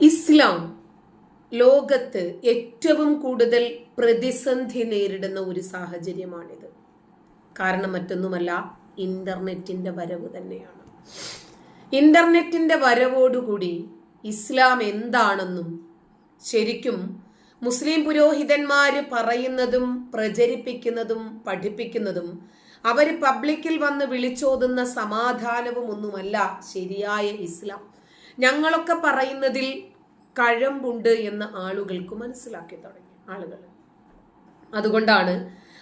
ഇസ്ലാം ലോകത്ത് ഏറ്റവും കൂടുതൽ പ്രതിസന്ധി നേരിടുന്ന ഒരു സാഹചര്യമാണിത്. കാരണം മറ്റൊന്നുമല്ല ഇന്റർനെറ്റിന്റെ വരവ് തന്നെയാണ്. ഇന്റർനെറ്റിന്റെ വരവോടുകൂടി ഇസ്ലാം എന്താണെന്നും ശരിക്കും മുസ്ലിം പുരോഹിതന്മാർ പറയുന്നതും പ്രചരിപ്പിക്കുന്നതും പഠിപ്പിക്കുന്നതും അവർ പബ്ലിക്കിൽ വന്ന് വിളിച്ചോതുന്ന സമാധാനവും ഒന്നുമല്ല ശരിയായ ഇസ്ലാം. ഞങ്ങളൊക്കെ പറയുന്നതിൽ കഴമ്പുണ്ട് എന്ന് ആളുകൾക്ക് മനസ്സിലാക്കി തുടങ്ങി ആളുകൾ. അതുകൊണ്ടാണ്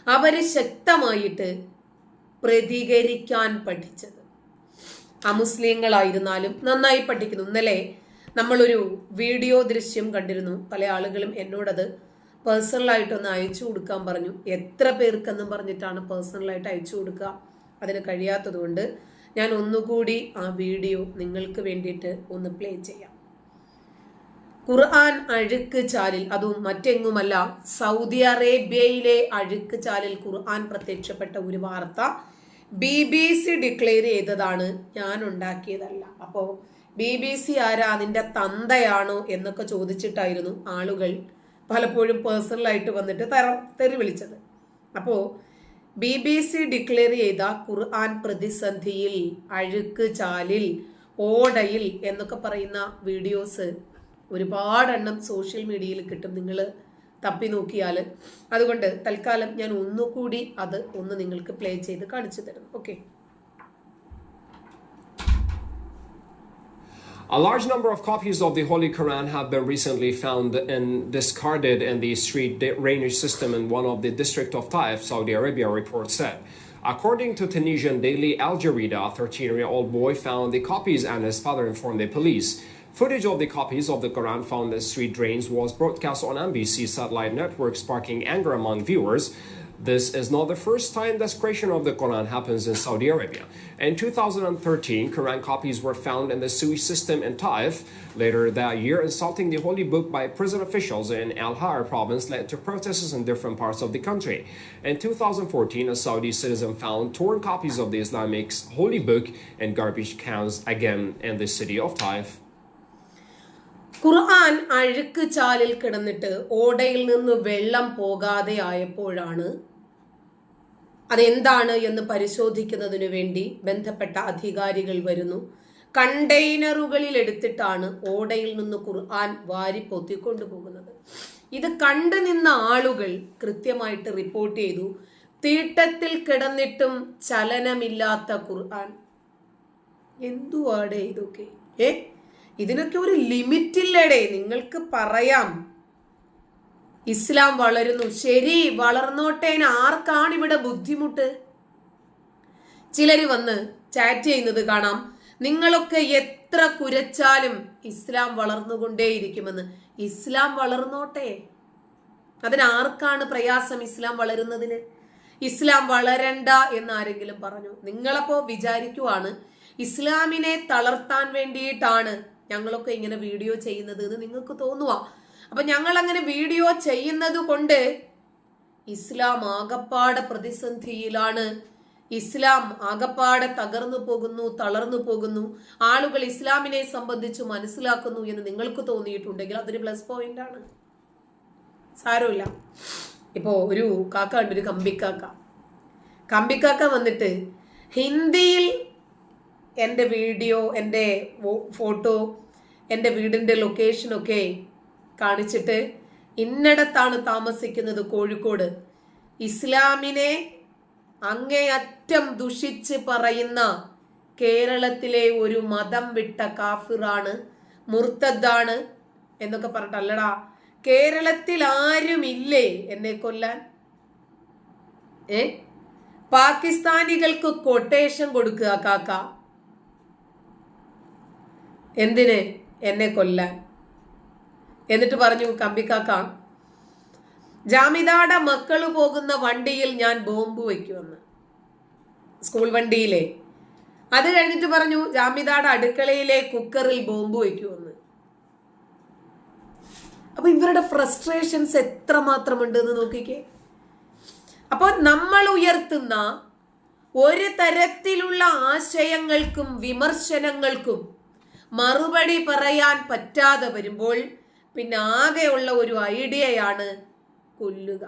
അവർ ശക്തമായിട്ട് പ്രതികരിക്കാൻ പഠിച്ചത്. അമുസ്ലിങ്ങളായിരുന്നാലും നന്നായി പഠിക്കുന്നു. ഇന്നലെ നമ്മളൊരു വീഡിയോ ദൃശ്യം കണ്ടിരുന്നു. പല ആളുകളും എന്നോടത് പേഴ്സണലായിട്ടൊന്ന് അയച്ചു കൊടുക്കാൻ പറഞ്ഞു. എത്ര പേർക്കെന്നും പറഞ്ഞിട്ടാണ് പേഴ്സണലായിട്ട് അയച്ചു കൊടുക്കുക. അതിന് കഴിയാത്തത് കൊണ്ട് ഞാൻ ഒന്നുകൂടി ആ വീഡിയോ നിങ്ങൾക്ക് വേണ്ടിയിട്ട് ഒന്ന് പ്ലേ ചെയ്യാം. ഖുർആൻ അഴുക്ക് ചാലിൽ അതും മറ്റെങ്ങുമല്ല സൗദി അറേബ്യയിലെ അഴുക്ക് ചാലിൽ ഖുർആൻ പ്രത്യക്ഷപ്പെട്ട ഒരു വാർത്ത ബി ബി സി ഡിക്ലെയർ ചെയ്തതാണ് ഞാൻ ഉണ്ടാക്കിയതല്ല. അപ്പോൾ ബി ബി സി ആരാ അതിന്റെ തന്തയാണോ എന്നൊക്കെ ചോദിച്ചിട്ടായിരുന്നു ആളുകൾ പലപ്പോഴും പേഴ്സണലായിട്ട് വന്നിട്ട് തെറ വിളിച്ചത് അപ്പോ ബി ബി സി ഡിക്ലെയർ ചെയ്ത ഖുർആൻ പ്രതിസന്ധിയിൽ അഴുക്ക് ചാലിൽ ഓടയിൽ എന്നൊക്കെ പറയുന്ന വീഡിയോസ് ഒരുപാടെണ്ണം സോഷ്യൽ മീഡിയയിൽ കിട്ടും നിങ്ങൾ തപ്പി നോക്കിയാൽ അതുകൊണ്ട് തൽക്കാലം ഞാൻ ഒന്നുകൂടി അത് ഒന്ന് നിങ്ങൾക്ക് പ്ലേ ചെയ്ത് കാണിച്ചു തരുന്നു okay. A large number of copies of the Holy Quran have been recently found and discarded in the street drainage system in one of the district of Taif, Saudi Arabia, report said. According to Tunisian daily Al Jarida, a 13-year-old boy found the copies and his father informed the police. Footage of the copies of the Quran found in street drains was broadcast on NBC satellite network, sparking anger among viewers. This is not the first time desecration of the Quran happens in Saudi Arabia. In 2013, Quran copies were found in the sewage system in Taif. Later that year, insulting the holy book by prison officials in Al Har province led to protests in different parts of the country. In 2014, a Saudi citizen found torn copies of the Islamic holy book in garbage cans again in the city of Taif. ഖുർആൻ അഴുക്ക് ചാലിൽ കിടന്നിട്ട് ഓടയിൽ നിന്ന് വെള്ളം പോകാതെ ആയപ്പോഴാണ് അതെന്താണ് എന്ന് പരിശോധിക്കുന്നതിനു വേണ്ടി ബന്ധപ്പെട്ട അധികാരികൾ വരുന്നു. കണ്ടെയ്നറുകളിൽ എടുത്തിട്ടാണ് ഓടയിൽ നിന്ന് ഖുർആൻ വാരി പൊത്തിക്കൊണ്ടുപോകുന്നത് ഇത് കണ്ടു നിന്ന ആളുകൾ കൃത്യമായിട്ട് റിപ്പോർട്ട് ചെയ്തു തീട്ടത്തിൽ കിടന്നിട്ടും ചലനമില്ലാത്ത ഖുർആൻ. എന്തുവാടേ ഇതൊക്കെ? ഏ? ഇതിനൊക്കെ ഒരു ലിമിറ്റില്ലടേ. നിങ്ങൾക്ക് പറയാം. ഇസ്ലാം വളരുന്നു. ശരി വളർന്നോട്ടേന് ആർക്കാണ് ഇവിടെ ബുദ്ധിമുട്ട്? ചിലര് വന്ന് ചാറ്റ് ചെയ്യുന്നത് കാണാം. നിങ്ങളൊക്കെ എത്ര കുരച്ചാലും ഇസ്ലാം വളർന്നുകൊണ്ടേയിരിക്കുമെന്ന്. ഇസ്ലാം വളർന്നോട്ടെ? അതിനാർക്കാണ് പ്രയാസം ഇസ്ലാം വളരുന്നതിന്? ഇസ്ലാം വളരണ്ട എന്ന് ആരെങ്കിലും പറഞ്ഞു. നിങ്ങളപ്പോ വിചാരിക്കുവാണ് ഇസ്ലാമിനെ തളർത്താൻ വേണ്ടിയിട്ടാണ് ഞങ്ങളൊക്കെ ഇങ്ങനെ വീഡിയോ ചെയ്യുന്നത് എന്ന് നിങ്ങൾക്ക് തോന്നുക അപ്പൊ ഞങ്ങൾ അങ്ങനെ വീഡിയോ ചെയ്യുന്നത് കൊണ്ട് ഇസ്ലാം ആകപ്പാടെ പ്രതിസന്ധിയിലാണ്. ഇസ്ലാം ആകപ്പാടെ തകർന്നു പോകുന്നു തളർന്നു പോകുന്നു. ആളുകൾ ഇസ്ലാമിനെ സംബന്ധിച്ച് മനസ്സിലാക്കുന്നു എന്ന് നിങ്ങൾക്ക് തോന്നിയിട്ടുണ്ടെങ്കിൽ അതൊരു പ്ലസ് പോയിന്റ് ആണ്. സാരമില്ല. ഇപ്പോ ഒരു കാക്ക ഉണ്ട് ഒരു കമ്പിക്കാക്ക. കമ്പിക്കാക്ക വന്നിട്ട് ഹിന്ദിയിൽ എന്റെ വീഡിയോ എന്റെ ഫോട്ടോ എന്റെ വീടിന്റെ ലൊക്കേഷനൊക്കെ കാണിച്ചിട്ട് ഇന്നടത്താണ് താമസിക്കുന്നത് കോഴിക്കോട്. ഇസ്ലാമിനെ അങ്ങേയറ്റം ദുഷിച്ച് പറയുന്ന കേരളത്തിലെ ഒരു മതം വിട്ട കാഫിറാണ് മുർത്തദ്ദാണ് എന്നൊക്കെ പറഞ്ഞിട്ടല്ലടാ. കേരളത്തിൽ ആരുമില്ലേ എന്നെ കൊല്ലാൻ? ഏ? പാകിസ്ഥാനികൾക്ക് കൊട്ടേഷൻ കൊടുക്കുക കാക്ക. എന്തിന്? എന്നെ കൊല്ലാൻ. എന്നിട്ട് പറഞ്ഞു കമ്പിക്കാക്ക ജാമിതാടെ മക്കൾ പോകുന്ന വണ്ടിയിൽ ഞാൻ ബോംബ് വയ്ക്കുമെന്ന് സ്കൂൾ വണ്ടിയിലെ. അത് കഴിഞ്ഞിട്ട് പറഞ്ഞു ജാമിതാടെ അടുക്കളയിലെ കുക്കറിൽ ബോംബ് വയ്ക്കുമെന്ന് അപ്പൊ ഇവരുടെ ഫ്രസ്ട്രേഷൻസ് എത്രമാത്രമുണ്ട് എന്ന് നോക്കിക്കേ. അപ്പോൾ നമ്മൾ ഉയർത്തുന്ന ഒരു തരത്തിലുള്ള ആശയങ്ങൾക്കും വിമർശനങ്ങൾക്കും മറുപടി പറയാൻ പറ്റാതെ വരുമ്പോൾ പിന്നെ ആകെയുള്ള ഒരു ഐഡിയയാണ് കൊല്ലുക.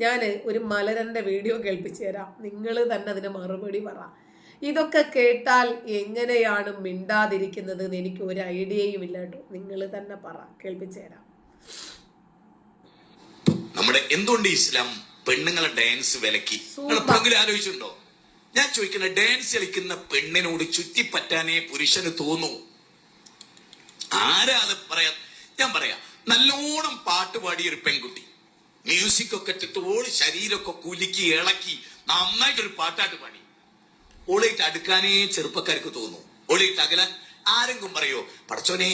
ഞാൻ ഒരു മലരന്റെ വീഡിയോ കേൾപ്പിച്ചു തരാം. നിങ്ങൾ തന്നെ അതിന് മറുപടി പറ. ഇതൊക്കെ കേട്ടാൽ എങ്ങനെയാണ് മിണ്ടാതിരിക്കുന്നത് എന്ന് എനിക്ക് ഒരു ഐഡിയയും ഇല്ല കേട്ടോ. നിങ്ങൾ തന്നെ പറ. കേൾപ്പിച്ചു തരാം. നമ്മുടെ എന്തുകൊണ്ട് ഇസ്ലാം പെണ്ണുങ്ങളെ ഡാൻസ് വിലക്കി? എപ്പോഴെങ്കിലും ആലോചിച്ചിട്ടുണ്ടോ? ഞാൻ ചോദിക്കുന്ന ഡാൻസ് കളിക്കുന്ന പെണ്ണിനോട് ചുറ്റിപ്പറ്റാനേ പുരുഷന് തോന്നൂ. ആരാ അത് പറയാ? ഞാൻ പറയാ. നല്ലോണം പാട്ട് പാടിയ ഒരു പെൺകുട്ടി. മ്യൂസിക് ഒക്കെ ഇട്ടിട്ട് ഓൾ ശരീരമൊക്കെ കുലുക്കി ഇളക്കി നന്നായിട്ടൊരു പാട്ടാട്ട് പാടി. ഓളിയിട്ട് അടുക്കാനേ ചെറുപ്പക്കാർക്ക് തോന്നും. ഓളിയിട്ട് അകലാൻ ആരെങ്കിലും പറയോ പടച്ചോനെ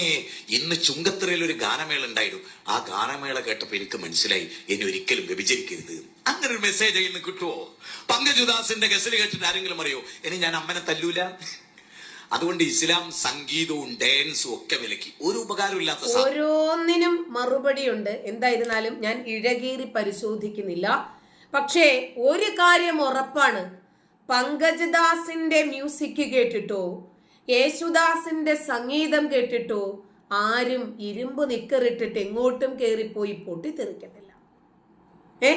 ഇന്ന് ചുങ്കത്തറയിൽ ഒരു ഗാനമേള ഉണ്ടായിരുന്നു. ആ ഗാനമേള കേട്ടപ്പോ എനിക്ക് മനസ്സിലായി എന്നെ ഒരിക്കലും വ്യഭിചരിക്കരുത്. അങ്ങനെ ഒരു മെസ്സേജ് ഇന്ന് കിട്ടുമോ പങ്കജുദാസിന്റെ ഗസൽ കേട്ടിട്ട് ആരെങ്കിലും അറിയോ ഇനി ഞാൻ അമ്മനെ തല്ലൂല? അതുകൊണ്ട് ഇസ്ലാം സംഗീതവും ഡാൻസും ഒക്കെ വിലക്കി. ഒരു ഉപകാരമില്ലാത്ത ഓരോന്നിനും മറുപടിയുണ്ട്. എന്തായിരുന്നാലും ഞാൻ ഇഴകീറി പരിശോധിക്കുന്നില്ല. പക്ഷേ ഒരു കാര്യം ഉറപ്പാണ്. പങ്കജദാസിന്റെ മ്യൂസിക് കേട്ടിട്ടോ യേശുദാസിന്റെ സംഗീതം കേട്ടിട്ടോ ആരും ഇരുമ്പ് നിക്കറിട്ടിട്ട് എങ്ങോട്ടും കയറിപ്പോയി പൊട്ടി തെറിക്കത്തില്ല ഏ?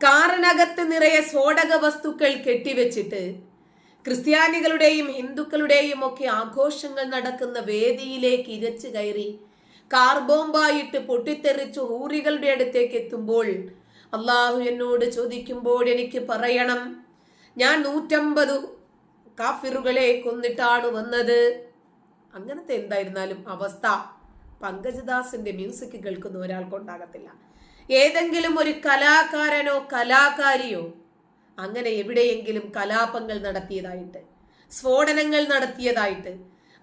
കാറിനകത്ത് നിറയെ സ്ഫോടക വസ്തുക്കൾ കെട്ടിവെച്ചിട്ട് ക്രിസ്ത്യാനികളുടെയും ഹിന്ദുക്കളുടെയും ഒക്കെ ആഘോഷങ്ങൾ നടക്കുന്ന വേദിയിലേക്ക് ഇരച്ചു കയറി കാർ ബോംബായിട്ട് പൊട്ടിത്തെറിച്ചു ഹൂറികളുടെ അടുത്തേക്ക് എത്തുമ്പോൾ അള്ളാഹു എന്നോട് ചോദിക്കുമ്പോൾ എനിക്ക് പറയണം ഞാൻ നൂറ്റമ്പത് കാഫിറുകളെ കൊന്നിട്ടാണ് വന്നത്. അങ്ങനത്തെ എന്തായിരുന്നാലും അവസ്ഥ പങ്കജദാസിന്റെ മ്യൂസിക് കേൾക്കുന്ന ഒരാൾക്കുണ്ടാകത്തില്ല ഏതെങ്കിലും ഒരു കലാകാരനോ കലാകാരിയോ അങ്ങനെ എവിടെയെങ്കിലും കലാപങ്ങൾ നടത്തിയതായിട്ട് സ്ഫോടനങ്ങൾ നടത്തിയതായിട്ട്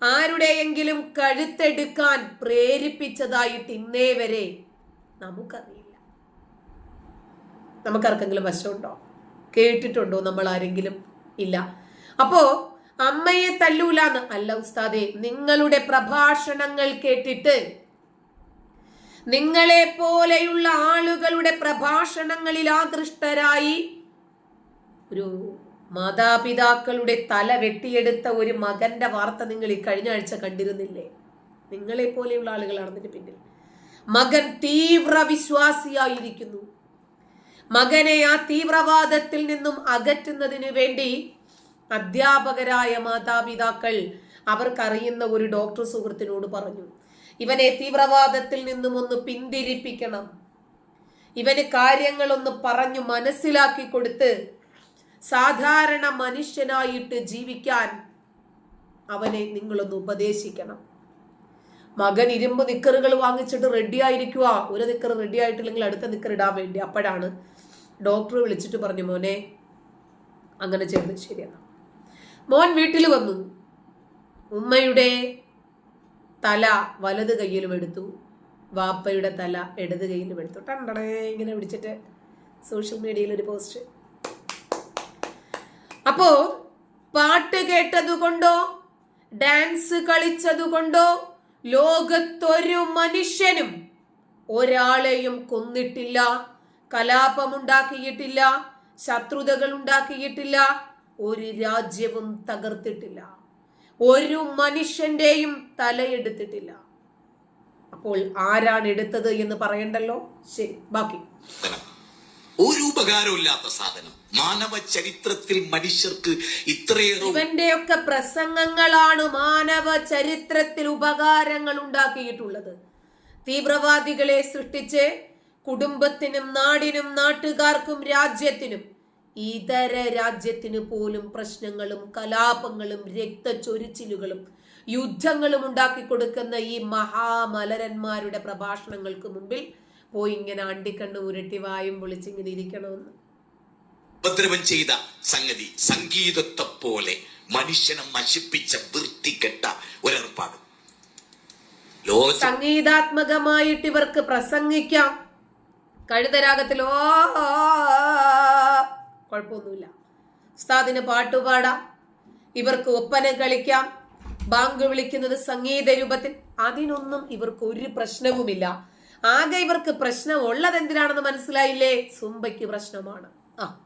ആരുടെയെങ്കിലും കഴുത്തെടുക്കാൻ പ്രേരിപ്പിച്ചതായിട്ട് ഇന്നേ വരെ നമുക്കറിയില്ല. നമുക്കാർക്കെങ്കിലും വശമുണ്ടോ? കേട്ടിട്ടുണ്ടോ നമ്മൾ ആരെങ്കിലും ഇല്ല. അപ്പോ അമ്മയെ തല്ലൂലാന്ന് അല്ല ഉസ്താദെ നിങ്ങളുടെ പ്രഭാഷണങ്ങൾ കേട്ടിട്ട് നിങ്ങളെ പോലെയുള്ള ആളുകളുടെ പ്രഭാഷണങ്ങളിൽ ആകൃഷ്ടരായി ഒരു മാതാപിതാക്കളുടെ തല വെട്ടിയെടുത്ത ഒരു മകന്റെ വാർത്ത നിങ്ങൾ ഈ കഴിഞ്ഞ ആഴ്ച കണ്ടിരുന്നില്ലേ? നിങ്ങളെ പോലെയുള്ള ആളുകളാണ് അതിന്റെ പിന്നിൽ. മകൻ തീവ്ര വിശ്വാസിയായിരിക്കുന്നു. മകനെ ആ തീവ്രവാദത്തിൽ നിന്നും അകറ്റുന്നതിന് വേണ്ടി അധ്യാപകരായ മാതാപിതാക്കൾ അവർക്കറിയുന്ന ഒരു ഡോക്ടർ സുഹൃത്തിനോട് പറഞ്ഞു ഇവനെ തീവ്രവാദത്തിൽ നിന്നും ഒന്ന് പിന്തിരിപ്പിക്കണം. ഇവന് കാര്യങ്ങളൊന്ന് പറഞ്ഞു മനസ്സിലാക്കി കൊടുത്ത് സാധാരണ മനുഷ്യനായിട്ട് ജീവിക്കാൻ അവനെ നിങ്ങളൊന്ന് ഉപദേശിക്കണം. മകൻ ഇരുമ്പ് നിക്കറുകൾ വാങ്ങിച്ചിട്ട് റെഡി ആയിരിക്കുക ഒരു നിക്കർ റെഡി ആയിട്ടില്ലെങ്കിൽ അടുത്ത നിക്കർ ഇടാൻ വേണ്ടി. അപ്പോഴാണ് ഡോക്ടർ വിളിച്ചിട്ട് പറഞ്ഞു മോനെ അങ്ങനെ ചെയ്തത് ശരിയാണ് മോൻ വീട്ടിൽ വന്നു. ഉമ്മയുടെ തല വലത് കയ്യിലും എടുത്തു. വാപ്പയുടെ തല ഇടത് കയ്യിലും എടുത്തു. ടണ്ടടേ ഇങ്ങനെ പിടിച്ചിട്ട് സോഷ്യൽ മീഡിയയിൽ ഒരു പോസ്റ്റ് അപ്പോ പാട്ട് കേട്ടതുകൊണ്ടോ? ഡാൻസ് കളിച്ചതുകൊണ്ടോ? ലോകത്തൊരു മനുഷ്യനും ഒരാളെയും കൊന്നിട്ടില്ല കലാപമുണ്ടാക്കിയിട്ടില്ല ശത്രുതകൾ ഉണ്ടാക്കിയിട്ടില്ല ഒരു രാജ്യവും തകർത്തിട്ടില്ല ഒരു മനുഷ്യന്റെയും തലയെടുത്തിട്ടില്ല. അപ്പോൾ ആരാണ് എടുത്തത് എന്ന് പറയണ്ടല്ലോ? ശരി ബാക്കി. ഒരു ഉപകാരമില്ലാത്ത സാധനം. മാനവ ചരിത്രത്തിൽ മനുഷ്യർക്ക് ഇത്രയേറെ ഇവന്റെയൊക്കെ പ്രസംഗങ്ങളാണ് മാനവ ചരിത്രത്തിൽ ഉപകാരങ്ങൾ ഉണ്ടാക്കിയിട്ടുള്ളത്. തീവ്രവാദികളെ സൃഷ്ടിച്ച് കുടുംബത്തിനും നാടിനും നാട്ടുകാർക്കും രാജ്യത്തിനും ഇതര രാജ്യത്തിന് പോലും പ്രശ്നങ്ങളും കലാപങ്ങളും രക്തച്ചൊരിച്ചിലുകളും യുദ്ധങ്ങളും ഉണ്ടാക്കി കൊടുക്കുന്ന ഈ മഹാമലരന്മാരുടെ പ്രഭാഷണങ്ങൾക്ക് മുമ്പിൽ പോയി ഇങ്ങനെ അണ്ടിക്കണ്ണ് ഉരുട്ടി വായും പൊളിച്ചിങ്ങനെ ഇരിക്കണമെന്ന് ഉപദ്രവം ചെയ്ത സംഗതി സംഗീതത്തെ പോലെ മനുഷ്യനെ നശിപ്പിച്ച വൃത്തികെട്ട ഒരേർപ്പാട് സംഗീതാത്മകമായിട്ട് ഇവർക്ക് പ്രസംഗിക്കാം. കഴുതരാഗത്തിൽ ഓ കുഴപ്പമൊന്നുമില്ല. ഉസ്താദിന് പാട്ടുപാടാം ഇവർക്ക് ഒപ്പന കളിക്കാം. ബാങ്ക് വിളിക്കുന്നത് സംഗീത രൂപത്തിൽ. അതിനൊന്നും ഇവർക്ക് ഒരു പ്രശ്നവുമില്ല. ആകെ ഇവർക്ക് പ്രശ്നം ഉള്ളത് എന്തിനാണെന്ന് മനസ്സിലായില്ലേ? സുംബയ്ക്ക് പ്രശ്നമാണ്. ആ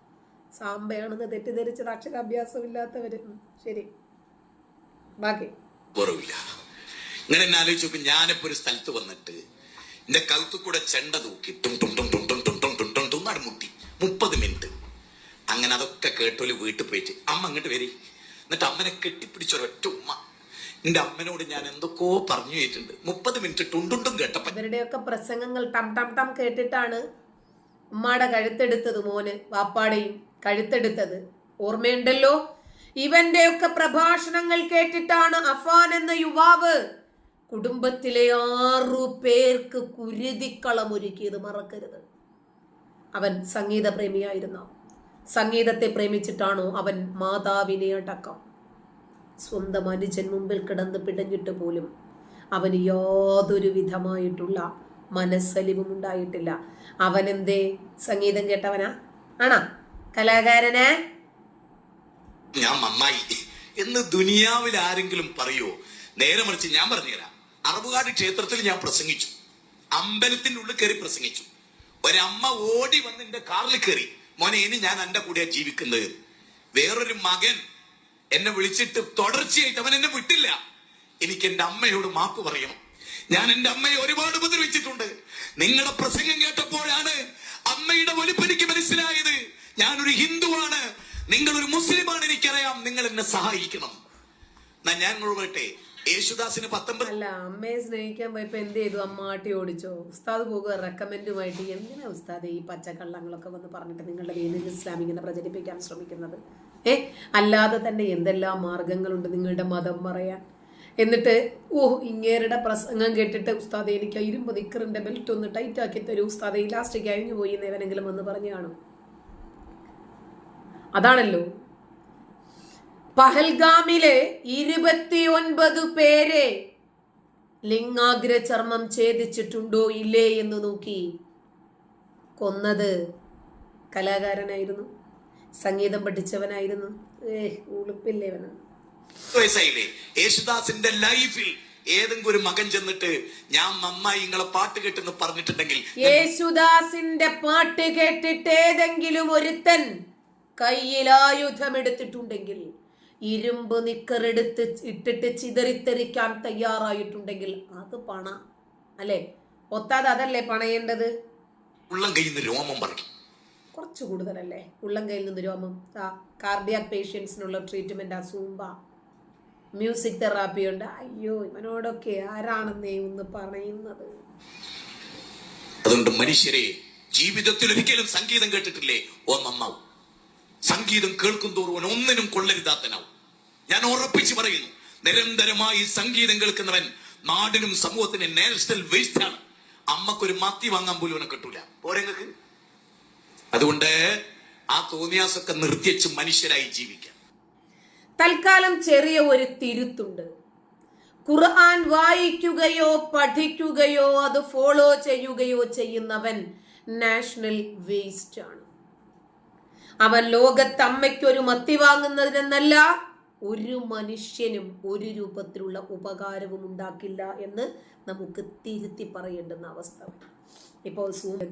സാമ്പയാണെന്ന് തെറ്റിദ്ധരിച്ചത് അക്ഷരാഭ്യാസം ഇല്ലാത്തവര് ശരി. ബാക്കി. ഇങ്ങനെ എന്നെ ആലോചിച്ച് ഞാനിപ്പോ ഒരു സ്ഥലത്ത് വന്നിട്ട് എന്റെ കഴുത്തു കൂടെ ചെണ്ട തൂക്കി ടും ടും ടും ടും ടും ടും ടും ടും ടും മുട്ടി. മുപ്പത് മിനിറ്റ്. അങ്ങനെ അതൊക്കെ കേട്ടോൽ വീട്ടിൽ പോയിട്ട് അമ്മ അങ്ങോട്ട് വരി. എന്നിട്ട് അമ്മനെ കെട്ടിപ്പിടിച്ചൊരൊറ്റ ഉമ്മ. എന്റെ അമ്മനോട് ഞാൻ എന്തൊക്കെയോ പറഞ്ഞു പോയിട്ടുണ്ട് മുപ്പത് മിനിറ്റ് ടുണ്ടുണ്ടും കേട്ടപ്പോ ഇവരുടെയൊക്കെ പ്രസംഗങ്ങൾ ടം ടം ടം കേട്ടിട്ടാണ് ഉമ്മാടെ കഴുത്തെടുത്തത് മോന് വാപ്പാടെയും കഴുത്തെടുത്തത്. ഓർമ്മയുണ്ടല്ലോ? ഇവന്റെയൊക്കെ പ്രഭാഷണങ്ങൾ കേട്ടിട്ടാണ് അഫാൻ എന്ന യുവാവ് കുടുംബത്തിലെ ആറു പേർക്ക് കുരുതിക്കളം ഒരുക്കിയത് മറക്കരുത്. അവൻ സംഗീത പ്രേമിയായിരുന്നു സംഗീതത്തെ പ്രേമിച്ചിട്ടാണോ അവൻ മാതാവിനെ അടക്കം? സ്വന്തം അനുജൻ മുമ്പിൽ കിടന്ന് പിടഞ്ഞിട്ട് പോലും അവന് യാതൊരു വിധമായിട്ടുള്ള മനസ്സലിവും ഉണ്ടായിട്ടില്ല. അവനെന്തേ? സംഗീതം കേട്ടവനാ? ആണാ? കലാകാരനെ? ഞാൻ നന്നായി എന്ന് ദുനിയാവിൽ ആരെങ്കിലും പറയോ? നേരെ മറിച്ച് ഞാൻ പറഞ്ഞുതരാം. അറബുകാട് ക്ഷേത്രത്തിൽ ഞാൻ പ്രസംഗിച്ചു. അമ്പലത്തിന്റെ ഉള്ളിൽ കയറി പ്രസംഗിച്ചു. ഒരമ്മ ഓടി വന്ന് എന്റെ കാറിൽ കയറി. മോനെ ഇനി ഞാൻ എന്റെ കൂടെയാ ജീവിക്കുന്നത്. വേറൊരു മകൻ എന്നെ വിളിച്ചിട്ട് തുടർച്ചയായിട്ട് അവൻ എന്നെ വിട്ടില്ല. എനിക്ക് എന്റെ അമ്മയോട് മാപ്പ് പറയണം. ഞാൻ എന്റെ അമ്മയെ ഒരുപാട് ഉപദ്രവിച്ചിട്ടുണ്ട്. നിങ്ങളുടെ പ്രസംഗം കേട്ടപ്പോഴാണ് അമ്മയുടെ ഒലിപ്പ് എനിക്ക് മനസ്സിലായത്. ഞാനൊരു ഹിന്ദുവാണ്. നിങ്ങൾ ഒരു മുസ്ലിമാണ് എനിക്കറിയാം. നിങ്ങൾ എന്നെ സഹായിക്കണം. എന്നാ ഞാൻ മുഴുവട്ടെ യേശുദാസിന് പത്തൊമ്പത് അല്ല അമ്മയെ സ്നേഹിക്കാൻ പോയപ്പോ എന്ത് ചെയ്തു? അമ്മാട്ടി ഓടിച്ചോ? ഉസ്താദ് പോകുക റെക്കമെൻഡുമായിട്ട് എങ്ങനെ ഉസ്താദ് ഈ പച്ചക്കള്ളങ്ങളൊക്കെ വന്ന് പറഞ്ഞിട്ട് നിങ്ങളുടെ ദീനിൽ ഇസ്ലാം ഇങ്ങനെ പ്രചരിപ്പിക്കാൻ ശ്രമിക്കുന്നത്? ഏ? അല്ലാതെ തന്നെ എന്തെല്ലാം മാർഗങ്ങളുണ്ട് നിങ്ങളുടെ മതം പറയാൻ? എന്നിട്ട് ഓ ഇങ്ങേരുടെ പ്രസംഗം കേട്ടിട്ട് ഉസ്താദെ എനിക്ക് ഇരുമ്പ് നിക്കറിന്റെ ബെൽറ്റ് ഒന്ന് ടൈറ്റ് ആക്കി തരൂ. ഉസ്താദെ ഇലാസ്റ്റിക് അഴിഞ്ഞു പോയി എന്നേവനെങ്കിലും വന്ന് പറഞ്ഞു കാണും. അതാണല്ലോ. പഹൽഗാമിലെ ഇരുപത്തിയൊൻപത് പേരെ ലിംഗാഗ്ര ചർമ്മം ഛേദിച്ചിട്ടുണ്ടോ ഇല്ലേ എന്ന് നോക്കി കൊന്നത് കലാകാരനായിരുന്നു. സംഗീതം പഠിച്ചവനായിരുന്നു. ഏ ഉളുപ്പില്ലേ അവന് വയസ്സായില്ലേ യേശുദാസിന്റെ ലൈഫിൽ ഏതെങ്കിലും ഒരു മകൻ ചെന്നിട്ട് ഞാൻ നന്നായി നിങ്ങളെ പാട്ട് കേട്ടെന്ന് പറഞ്ഞിട്ടുണ്ടെങ്കിൽ യേശുദാസിന്റെ പാട്ട് കേട്ടിട്ട് ഏതെങ്കിലും ഒരുത്തൻ കയ്യിൽ ആയുധമെടുത്തിട്ടുണ്ടെങ്കിൽ ഇരുമ്പ് നിക്കറെടുത്ത് ഇട്ടിട്ട് ചിതറിത്തെറിക്കാൻ തയ്യാറായിട്ടുണ്ടെങ്കിൽ അത് പണ. അല്ലേ? ഒത്താതെ അതല്ലേ പണയേണ്ടത്? ഉള്ളം കയ്യിൽ നിന്ന് രോമം പറയും കുറച്ച് കൂടുതലല്ലേ? ഉള്ളം കയ്യിൽ നിന്ന് രോമം. ആ കാർഡിയാക് പേഷ്യൻസിനുള്ള ട്രീറ്റ്മെന്റ് ആ സൂമ്പ മ്യൂസിക് തെറാപ്പി ഉണ്ട്. അയ്യോ ഇവനോടൊക്കെ ആരാണെന്നേ ഒന്ന് പറയുന്നത്? അതുകൊണ്ട് മനുഷ്യരെ ജീവിതത്തിൽ ഒരിക്കലും സംഗീതം കേട്ടിട്ടില്ലേ? ഓ നന്നാവും. സംഗീതം കേൾക്കും തോറും ഒന്നിനും കൊള്ളരുതാത്തനാവും. ഞാൻ ഉറപ്പിച്ചു പറയുന്നു നിരന്തരമായി സംഗീതം കേൾക്കുന്നവൻ നാടിനും സമൂഹത്തിനും നാഷണൽ വേസ്റ്റ് ആണ് അമ്മക്കൊരു മത്തി വാങ്ങാൻ പോലും കിട്ടൂല. പോരെങ്ങൾക്ക് അതുകൊണ്ട് ആ തോന്നിയാസൊക്കെ നിർത്തിച്ച് മനുഷ്യരായി ജീവിക്കാം. തൽക്കാലം ചെറിയ ഒരു തിരുത്തുണ്ട്. ഖുർആൻ വായിക്കുകയോ പഠിക്കുകയോ അത് ഫോളോ ചെയ്യുകയോ ചെയ്യുന്നവൻ നാഷണൽ വേസ്റ്റ് ആണ്. അവൻ ലോകത്ത് അമ്മയ്ക്കൊരു മത്തി വാങ്ങുന്നതിനെന്നല്ല ഒരു മനുഷ്യനും ഒരു രൂപത്തിലുള്ള ഉപകാരവും ഉണ്ടാക്കില്ല എന്ന് നമുക്ക് തിരുത്തി പറയേണ്ടുന്ന അവസ്ഥ. ഇപ്പോൾ സൂ